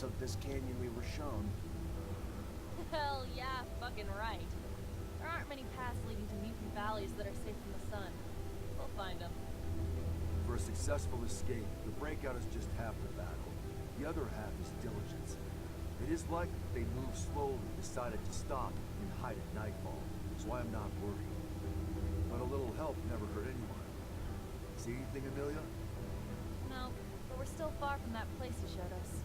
took this canyon we were shown. Hell yeah, fucking right. There aren't many paths leading to mutant valleys that are safe from the sun. We'll find them. For a successful escape, the breakout is just half the battle. The other half is diligence. It is likely they moved slowly and decided to stop and hide at nightfall, so I'm not worried. But a little help never hurt anyone. See anything, Amelia? No, but we're still far from that place you showed us.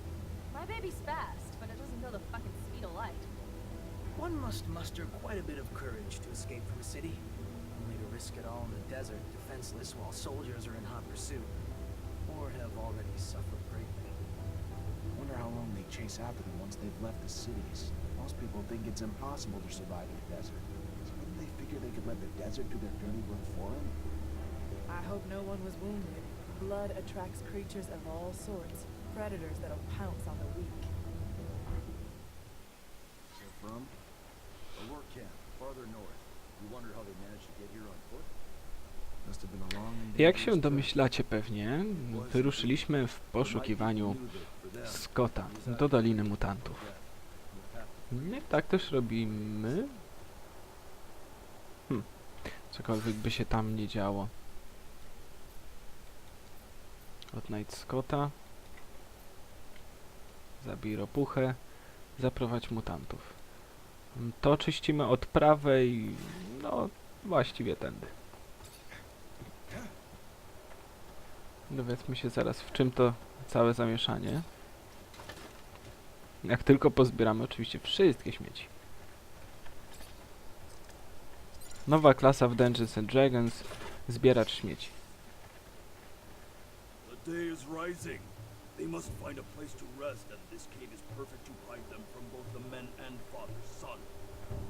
My baby's fast, but it doesn't go the fucking speed of light. One must muster quite a bit of courage to escape from a city, only to risk it all in the desert, defenseless while soldiers are in hot pursuit, or have already suffered greatly. Wonder how long they chase after them once they've left the cities. Most people think it's impossible to survive in the desert. So maybe they figure they could let the desert do their dirty work for them? I hope no one was wounded. Blood attracts creatures of all sorts, predators that'll pounce on the weak. They're from? A work camp, farther north. You wonder how they managed to get here on foot? Must have been a long and Jak dangerous się trip. domyślacie pewnie, wyruszyliśmy w poszukiwaniu Scotta do Doliny Mutantów. Nie tak też robimy. Hm. Cokolwiek by się tam nie działo. Odnajdź Scotta. Zabij ropuchę. Zaprowadź mutantów. To czyścimy od prawej, no właściwie tędy. Dowiedzmy się zaraz w czym to całe zamieszanie. Jak tylko pozbieramy oczywiście wszystkie śmieci. Nowa klasa w Dungeons and Dragons. Zbieracz śmieci. The day is rising. They must find a place to rest, and this cave is perfect to hide them from both the men and father's son.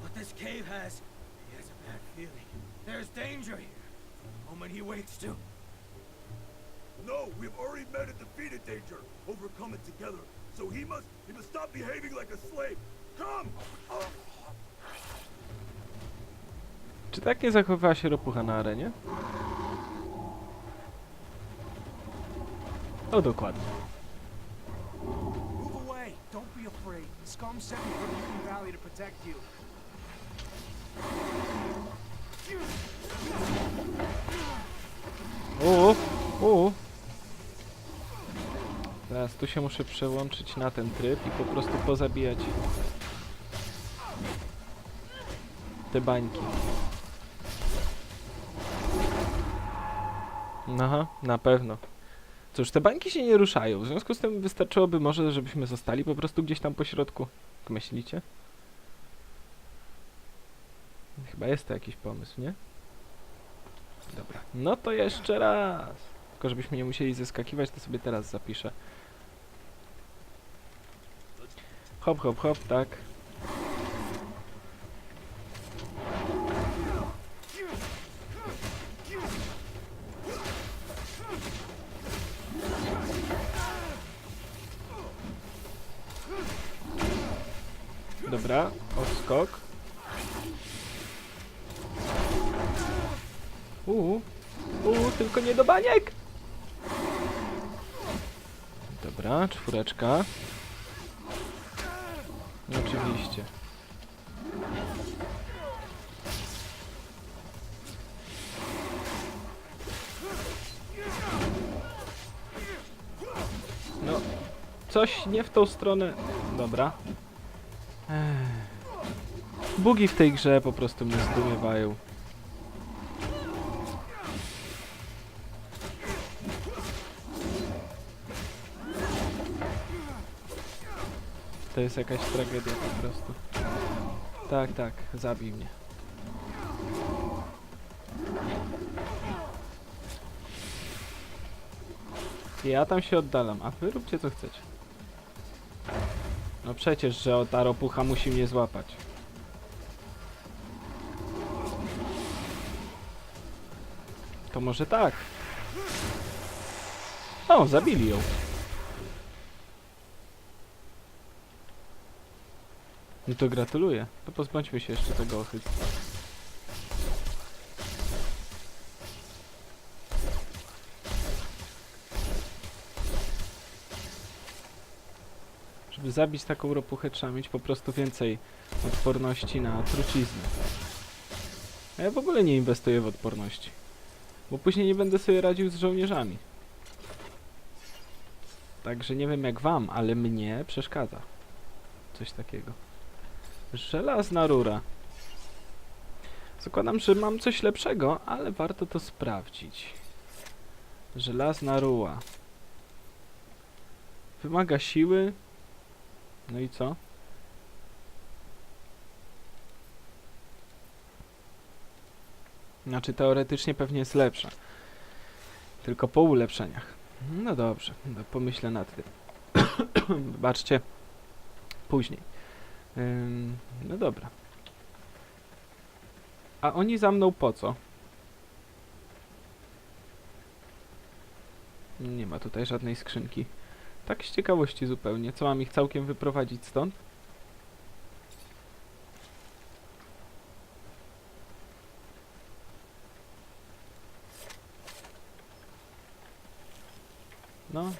But this cave has... He has a bad feeling. There's danger here. From the moment he wakes to... No, we've already met and defeated danger, overcome it together. So he must, he must stop behaving like a slave. Come! Oh. Czy tak nie zachowywała się ropucha na arenie? O, dokładnie. Scum sent me from Valley to protect you. O, o. Teraz tu się muszę przełączyć na ten tryb i po prostu pozabijać te bańki. Aha, na pewno. Cóż, te bańki się nie ruszają, w związku z tym wystarczyłoby może, żebyśmy zostali po prostu gdzieś tam po środku. Jak myślicie? Chyba jest to jakiś pomysł, nie? Dobra. No to jeszcze raz. Tylko żebyśmy nie musieli zeskakiwać, to sobie teraz zapiszę. Hop, hop, hop, tak. Dobra, odskok. Uuu, uuu, tylko nie do baniek! Dobra, czwóreczka. Oczywiście. No, coś nie w tą stronę. Dobra. Bugi w tej grze po prostu mnie zdumiewają. To jest jakaś tragedia po prostu. Tak, tak, zabij mnie. Ja tam się oddalam, a wy róbcie co chcecie. No przecież, że ta ropucha musi mnie złapać. To może tak. O, zabili ją. No to gratuluję. To pozbądźmy się jeszcze tego ochyctwa. Zabić taką ropuchę trzeba mieć po prostu więcej odporności na truciznę. A ja w ogóle nie inwestuję w odporności. Bo później nie będę sobie radził z żołnierzami. Także nie wiem jak wam, ale mnie przeszkadza. Coś takiego. Żelazna rura. Zakładam, że mam coś lepszego, ale warto to sprawdzić. Żelazna ruła. Wymaga siły. No i co? Znaczy teoretycznie pewnie jest lepsza. Tylko po ulepszeniach. No dobrze, no pomyślę nad tym. Wybaczcie. Później. Ym, no dobra. A oni za mną po co? Nie ma tutaj żadnej skrzynki. Tak z ciekawości zupełnie. Co mam ich całkiem wyprowadzić stąd? No.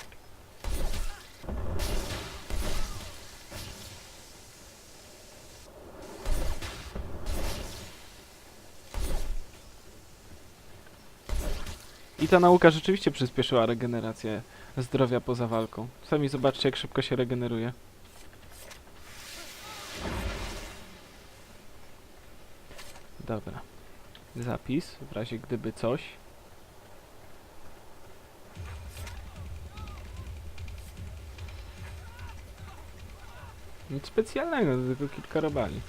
I ta nauka rzeczywiście przyspieszyła regenerację zdrowia poza walką. Sami zobaczcie, jak szybko się regeneruje. Dobra. Zapis, w razie gdyby coś. Nic specjalnego, tylko kilka robali.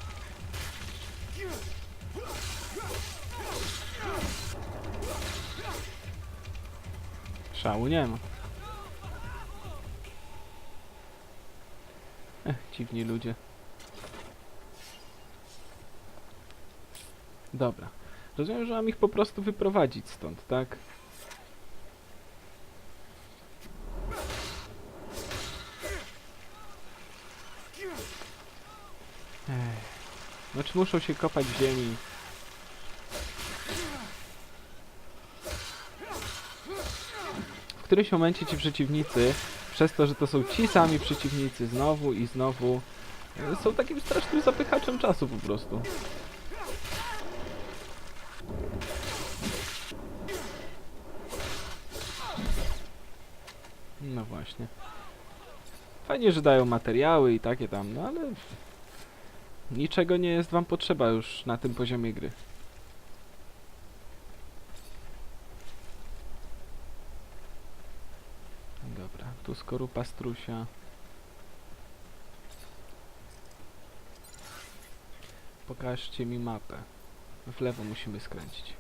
Szału nie ma. Ech, dziwni ludzie. Dobra. Rozumiem, że mam ich po prostu wyprowadzić stąd, tak? Ech. Znaczy muszą się kopać w ziemi. Którymś momencie ci przeciwnicy, przez to, że to są ci sami przeciwnicy znowu i znowu, e, są takim strasznym zapychaczem czasu po prostu. No właśnie. Fajnie, że dają materiały i takie tam, no ale niczego nie jest wam potrzeba już na tym poziomie gry. Dobra, tu skorupa strusia. Pokażcie mi mapę. W lewo musimy skręcić.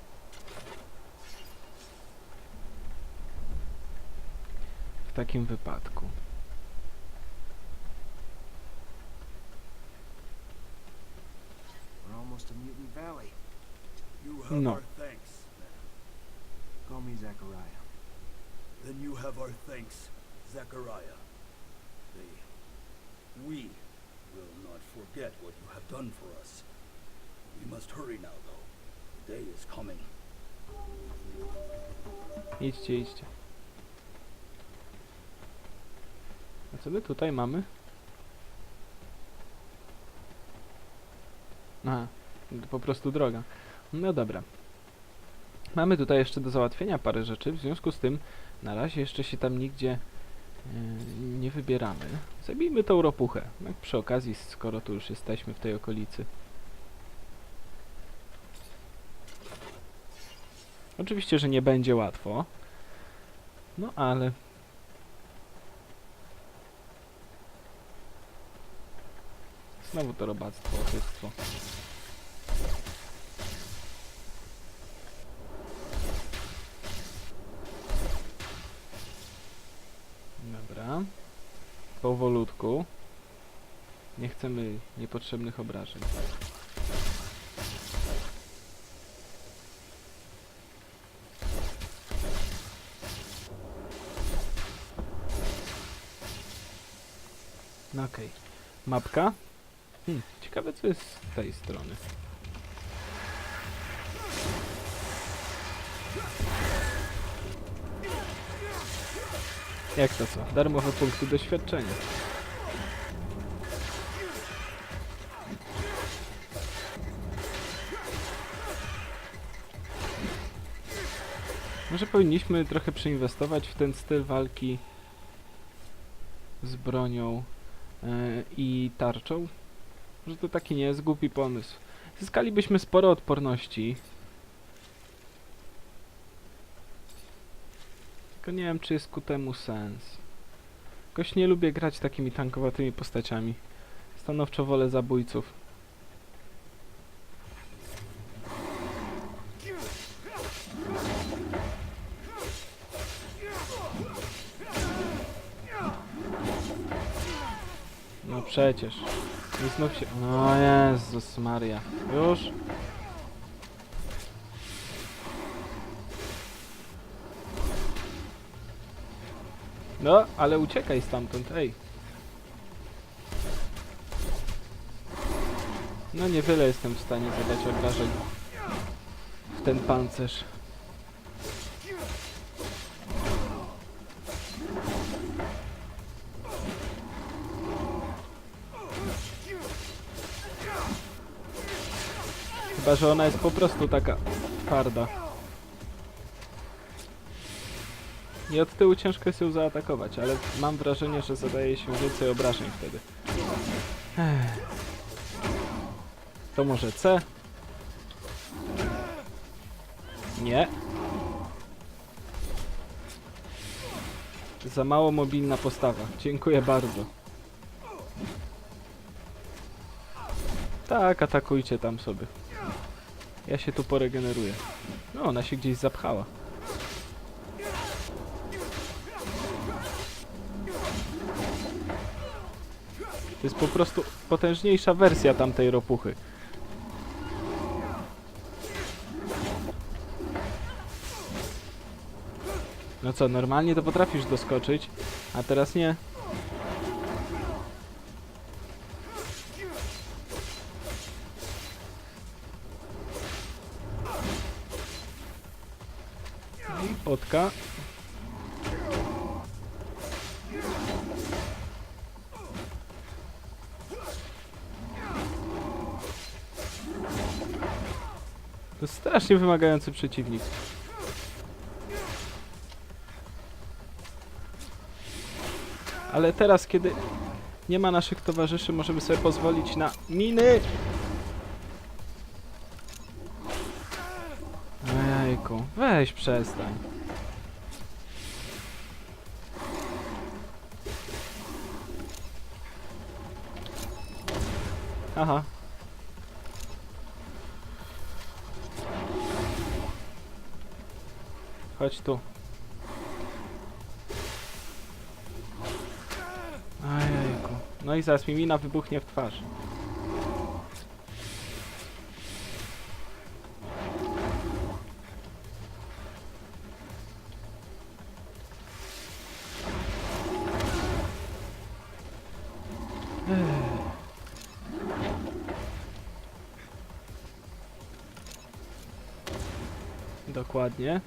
W takim wypadku. No. Call me Zachariah. Then you have our thanks, Zachariah. They... We will not forget what you have done for us. We must hurry now, though. The day is coming. Idźcie, idźcie. A co my tutaj mamy? Aha, po prostu droga. No dobra. Mamy tutaj jeszcze do załatwienia parę rzeczy, w związku z tym na razie jeszcze się tam nigdzie nie wybieramy. Zabijmy tą ropuchę, tak przy okazji, skoro tu już jesteśmy w tej okolicy. Oczywiście, że nie będzie łatwo. No ale... Znowu to robactwo, oszustwo. Dobra. Powolutku. Nie chcemy niepotrzebnych obrażeń. No okej. Mapka? Hmm, ciekawe co jest z tej strony. Jak to co? Darmowe punkty doświadczenia. Może powinniśmy trochę przeinwestować w ten styl walki z bronią yy, i tarczą? Może to taki nie jest głupi pomysł. Zyskalibyśmy sporo odporności, Tylko nie wiem, czy jest ku temu sens. Jakoś nie lubię grać takimi tankowatymi postaciami. Stanowczo wolę zabójców. No przecież. I znów się... O Jezus Maria. Już? No, ale uciekaj stamtąd, ej. No niewiele jestem w stanie zadać obrażeń w ten pancerz. Chyba, że ona jest po prostu taka twarda. I od tyłu ciężko jest ją zaatakować, ale mam wrażenie, że zadaje się więcej obrażeń wtedy. Ech. To może C? Nie. Za mało mobilna postawa. Dziękuję bardzo. Tak, atakujcie tam sobie. Ja się tu poregeneruję. No, ona się gdzieś zapchała. To jest po prostu potężniejsza wersja tamtej ropuchy. No co, normalnie to potrafisz doskoczyć, a teraz nie. I strasznie wymagający przeciwnik. Ale teraz, kiedy nie ma naszych towarzyszy, możemy sobie pozwolić na miny. Ojejku, weź przestań. Aha. Chodź tu. Ajajku. No i zaraz mi mina wybuchnie w twarz. Dokładnie.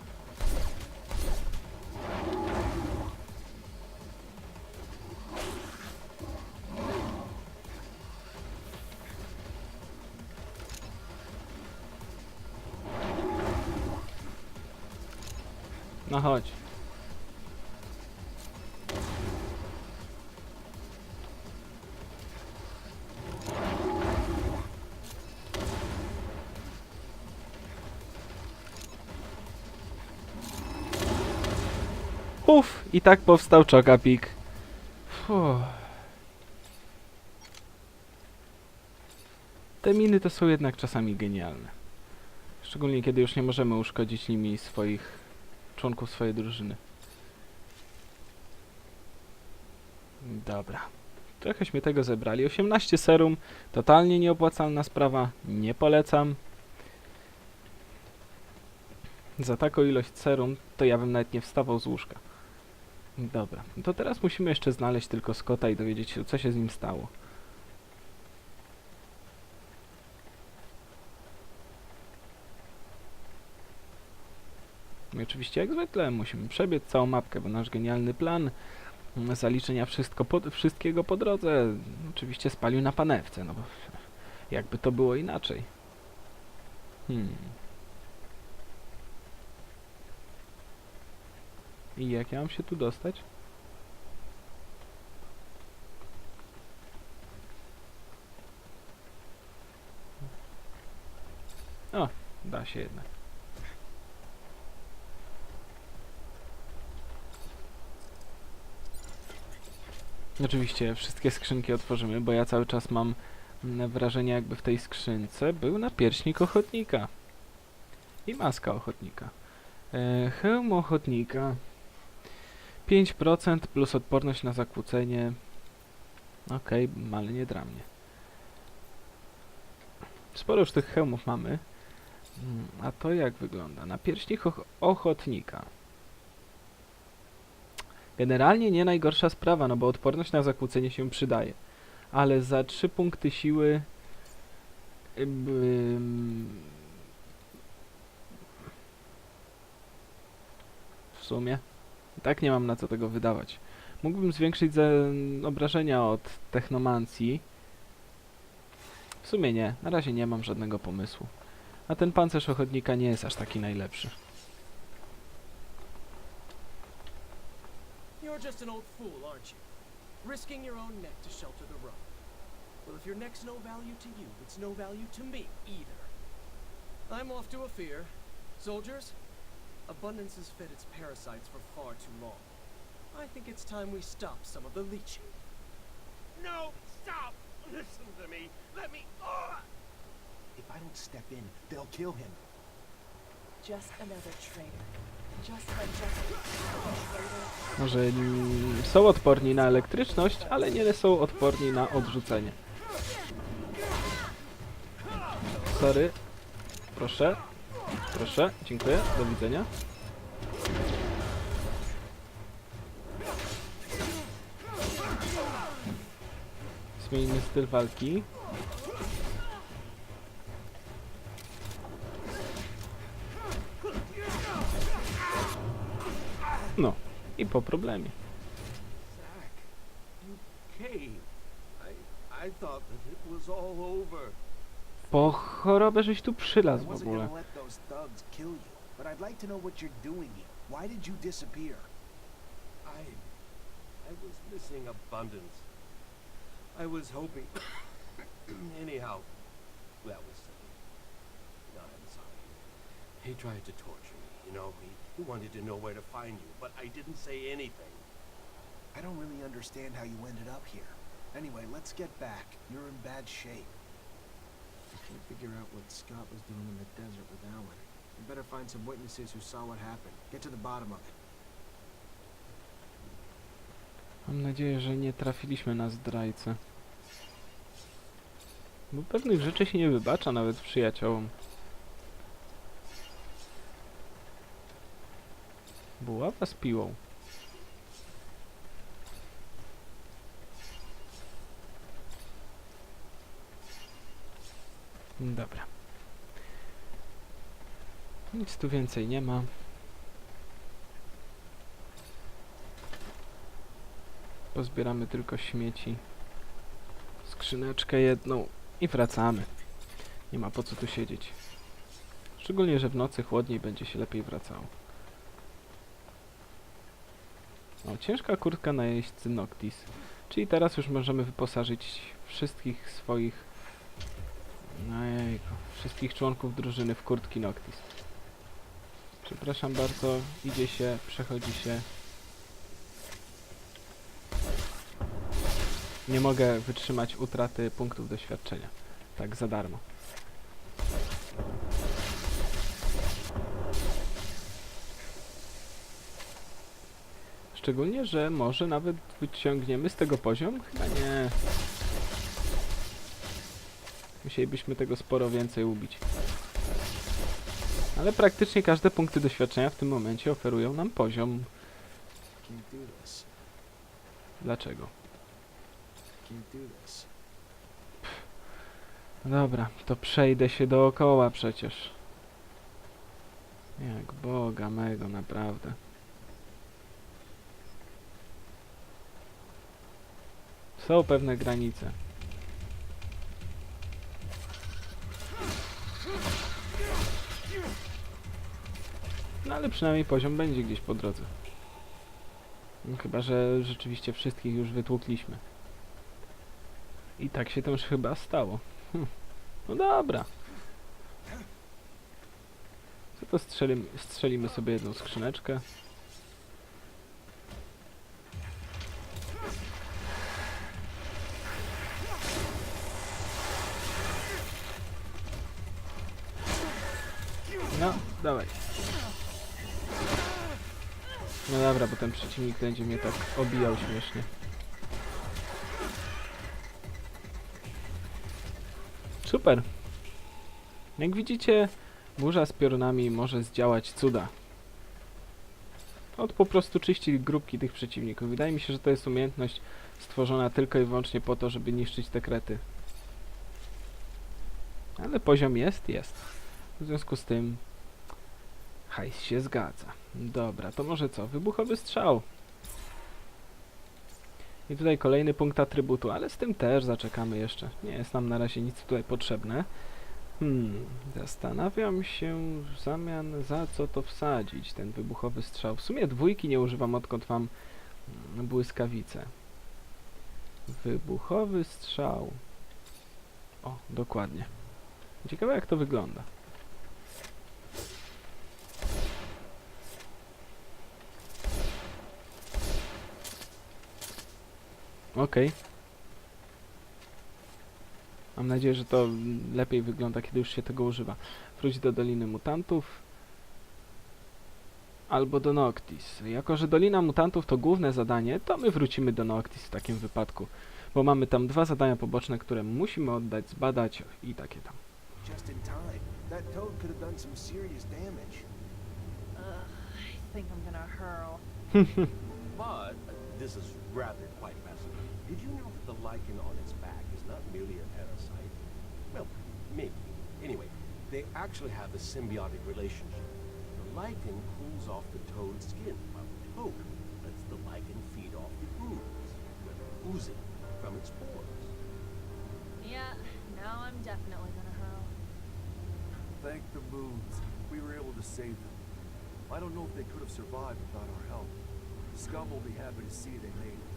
No chodź. Uff, i tak powstał Chocapik. Fuh. Te miny to są jednak czasami genialne. Szczególnie kiedy już nie możemy uszkodzić nimi swoich członków swojej drużyny. Dobra. Trochęśmy tego zebrali. 18 serum. Totalnie nieopłacalna sprawa. Nie polecam. Za taką ilość serum to ja bym nawet nie wstawał z łóżka. Dobra. To teraz musimy jeszcze znaleźć tylko Scotta i dowiedzieć się, co się z nim stało. I oczywiście jak zwykle musimy przebiec całą mapkę, bo nasz genialny plan zaliczenia wszystko po, wszystkiego po drodze oczywiście spalił na panewce, no bo jakby to było inaczej. Hmm. I jak ja mam się tu dostać? O, da się jednak. Oczywiście wszystkie skrzynki otworzymy, bo ja cały czas mam wrażenie jakby w tej skrzynce był napierśnik ochotnika. I maska ochotnika. E, hełm ochotnika. 5% plus odporność na zakłócenie. Okej, ale nie dla mnie. Sporo już tych hełmów mamy. Mm, A to jak wygląda? Napierśnik och ochotnika. Generalnie nie najgorsza sprawa, no bo odporność na zakłócenie się przydaje. Ale za 3 punkty siły... ym, w sumie. Tak nie mam na co tego wydawać. Mógłbym zwiększyć za obrażenia od technomancji. W sumie nie. Na razie nie mam żadnego pomysłu. A ten pancerz ochotnika nie jest aż taki najlepszy. You're just an old fool, aren't you? Risking your own neck to shelter the road. Well, if your neck's no value to you, it's no value to me either. I'm off to a fear. Soldiers, abundance has fed its parasites for far too long. I think it's time we stop some of the leeching. No! Stop! Listen to me! Let me... Ah! If I don't step in, they'll kill him. Just another traitor. Może są odporni na elektryczność, ale nie są odporni na odrzucenie. Sorry. Proszę. Proszę. Dziękuję. Do widzenia. Zmieńmy styl walki. No. I po problemie. Zack, you came. I I thought that it was all over. Po chorobę żeś tu I przylazł w wasn't ogóle. gonna let those thugs kill you, but I'd like to know what you're doing here. Why did you disappear? I I was missing abundance. I was hoping anyhow that was silly. No, I'm sorry. He tried to torture me, you know, he, he wanted to know where to find you, but I didn't say anything. I don't really understand how you ended up here. Anyway, let's get back. You're in bad shape. I can't figure out what Scott was doing in the desert with Alan. We better find some witnesses who saw what happened. Get to the bottom of it. Mam nadzieję, że nie trafiliśmy na zdrajcę. Bo pewnych rzeczy się nie wybacza nawet przyjaciołom. Buława z piłą. Dobra. Nic tu więcej nie ma. Pozbieramy tylko śmieci. Skrzyneczkę jedną i wracamy. Nie ma po co tu siedzieć. Szczególnie, że w nocy chłodniej będzie się lepiej wracało. O, ciężka kurtka na jeźdźcy Noctis. Czyli teraz już możemy wyposażyć wszystkich swoich... Ojejku, wszystkich członków drużyny w kurtki Noctis. Przepraszam bardzo, idzie się, przechodzi się. Nie mogę wytrzymać utraty punktów doświadczenia. Tak za darmo. Szczególnie, że może nawet wyciągniemy z tego poziom? Chyba nie. Musielibyśmy tego sporo więcej ubić. Ale praktycznie każde punkty doświadczenia w tym momencie oferują nam poziom. Dlaczego? Dobra, to przejdę się dookoła przecież. Jak Boga mego, naprawdę. Są pewne granice. No ale przynajmniej poziom będzie gdzieś po drodze. No, chyba, że rzeczywiście wszystkich już wytłukliśmy. I tak się to już chyba stało. Hm. No dobra. Co to strzelimy, strzelimy sobie jedną skrzyneczkę. Dawaj. No dobra, bo ten przeciwnik będzie mnie tak obijał śmiesznie. Super. Jak widzicie, burza z piorunami może zdziałać cuda. Od po prostu czyścić grupki tych przeciwników. Wydaje mi się, że to jest umiejętność stworzona tylko i wyłącznie po to, żeby niszczyć te krety. Ale poziom jest, jest. W związku z tym hajs się zgadza. Dobra, to może co? Wybuchowy strzał. I tutaj kolejny punkt atrybutu, ale z tym też zaczekamy jeszcze. Nie jest nam na razie nic tutaj potrzebne. Hmm, zastanawiam się w zamian za co to wsadzić, ten wybuchowy strzał. W sumie dwójki nie używam odkąd mam mm, błyskawicę. Wybuchowy strzał. O, dokładnie. Ciekawe jak to wygląda. Okej. Mam nadzieję, że to lepiej wygląda, kiedy już się tego używa. Wróć do Doliny Mutantów. Albo do Noctis. Jako, że Dolina Mutantów to główne zadanie, to my wrócimy do Noctis w takim wypadku. Bo mamy tam dwa zadania poboczne, które musimy oddać, zbadać i takie tam. Just in time. That toad could have done some serious damage. Ugh, I think I'm gonna hurl. But this is rather. Did you know that the lichen on its back is not merely a parasite? Well, maybe. Anyway, they actually have a symbiotic relationship. The lichen cools off the toad's skin, while the toad lets the lichen feed off the ooze, that oozing from its pores. Yeah, now I'm definitely gonna hurl. Thank the moons. We were able to save them. I don't know if they could have survived without our help. Scum will be happy to see they made it.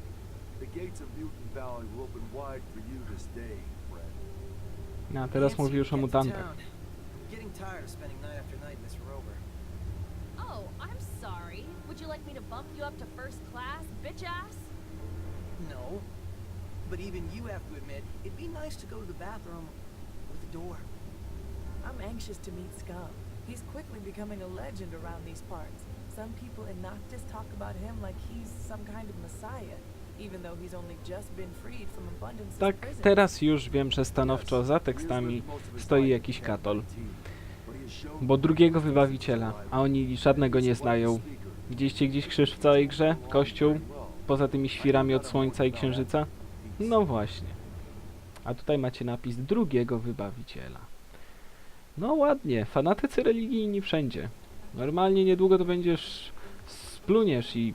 No, a teraz mówi już o mutantach. Getting tired of spending night after night in this rover. Oh, I'm sorry. Would you like me to bump you up to first class, bitch ass? No. But even you have to admit, it'd be nice to go to the bathroom with a door. I'm anxious to meet Scum. He's quickly becoming a legend around these parts. Some people in Noctis talk about him like he's some kind of messiah, Tak, teraz już wiem, że stanowczo za tekstami stoi jakiś katol. Bo drugiego wybawiciela, a oni żadnego nie znają. Widzieliście gdzieś krzyż w całej grze? Kościół? Poza tymi świrami od słońca i księżyca? No właśnie. A tutaj macie napis drugiego wybawiciela. No ładnie, fanatycy religijni wszędzie. Normalnie niedługo to będziesz spluniesz i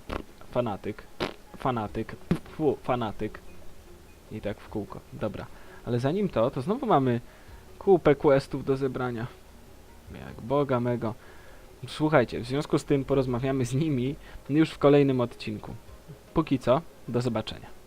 fanatyk, fanatyk, fu, fanatyk. I tak w kółko. Dobra. Ale zanim to, to znowu mamy kupę questów do zebrania. Jak boga mego. Słuchajcie, w związku z tym porozmawiamy z nimi już w kolejnym odcinku. Póki co, do zobaczenia.